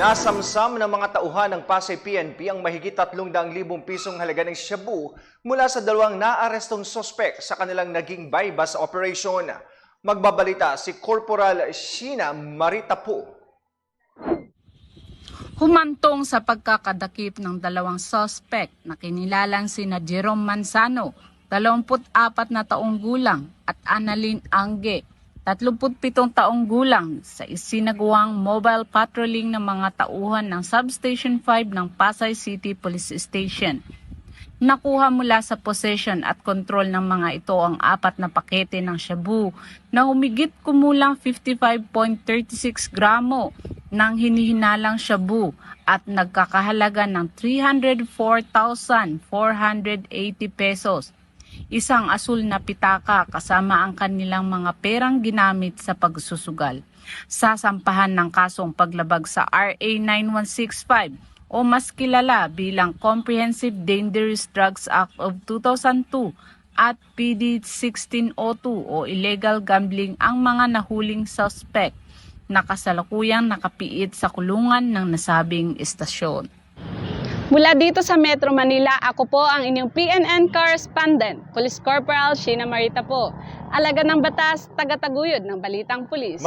Nasamsam ng mga tauhan ng Pasay PNP ang mahigit 300,000 pisong halaga ng shabu mula sa dalawang naarestong sospek sa kanilang naging bypass operation. Magbabalita si Corporal Sheena Maritapo. Humantong sa pagkakadakip ng dalawang suspect na kinilalang sina Jerome Manzano, 24 na taong gulang at Annalyn Angge, 37 taong gulang sa isinagawang mobile patrolling ng mga tauhan ng Substation 5 ng Pasay City Police Station. Nakuha mula sa possession at control ng mga ito ang apat na pakete ng shabu na humigit kumulang 55.36 gramo ng hinihinalang shabu at nagkakahalaga ng 304,480 pesos. Isang asul na pitaka kasama ang kanilang mga perang ginamit sa pagsusugal. Sasampahan ng kasong paglabag sa RA 9165 o mas kilala bilang Comprehensive Dangerous Drugs Act of 2002 at PD 1602 o illegal gambling ang mga nahuling suspect na kasalukuyang nakapiit sa kulungan ng nasabing istasyon. Mula dito sa Metro Manila, ako po ang inyong PNN correspondent, Police Corporal Sheena Marita po. Alaga ng batas, taga-taguyod ng Balitang Pulis.